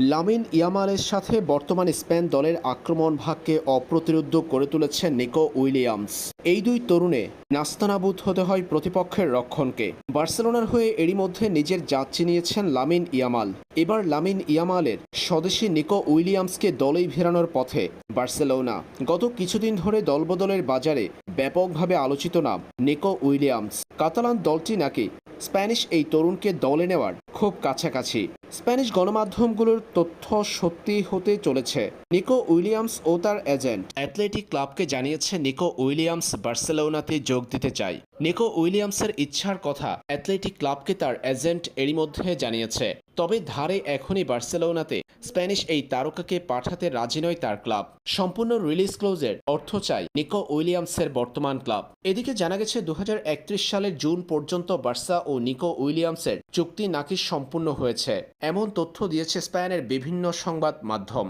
Lamine ইয়ামালের সাথে বর্তমান Spain দলের আক্রমণ ভাগকে অপ্রতিরোধ্য করে তুলেছেন নিকো উইলিয়ামস। এই দুই তরুণে নাস্তানাবুদ হতে হয় প্রতিপক্ষের রক্ষণকে। বার্সেলোনার হয়ে এরই মধ্যে নিজের জাত চিনিয়েছেন লামিন ইয়ামাল। এবার লামিন ইয়ামালের স্বদেশী নিকো উইলিয়ামসকে দলেই ফেরানোর পথে বার্সেলোনা। গত কিছুদিন ধরে দলবদলের বাজারে ব্যাপকভাবে আলোচিত নাম, নিকো উইলিয়ামস। কাতালান দলটি নাকি স্প্যানিশ এই তরুণকে দলে নেওয়ার খুব কাছাকাছি। স্প্যানিশ গণমাধ্যমগুলোর তথ্য সত্যি হতে চলেছে। নিকো উইলিয়ামস ও তার এজেন্ট। অ্যাথলেটিক ক্লাবকে জানিয়েছে, নিকো উইলিয়ামস বার্সেলোনাতে যোগ দিতে চায় নিকো উইলিয়ামসের ইচ্ছার কথা অ্যাথলেটিক ক্লাবকে তার এজেন্ট এরই মধ্যে জানিয়েছে। তবে ধারে এখনই বার্সেলোনাতে স্প্যানিশ এই তারকাকে পাঠাতে রাজি নয় তার ক্লাব। সম্পূর্ণ রিলিজ ক্লোজের অর্থ চাই নিকো উইলিয়ামসের বর্তমান ক্লাব। এদিকে জানা গেছে দু হাজার একত্রিশ সালের জুন পর্যন্ত বার্সা ও নিকো উইলিয়ামসের চুক্তি নাকি সম্পূর্ণ হয়েছে। এমন তথ্য দিয়েছে স্পেনের বিভিন্ন সংবাদ মাধ্যম।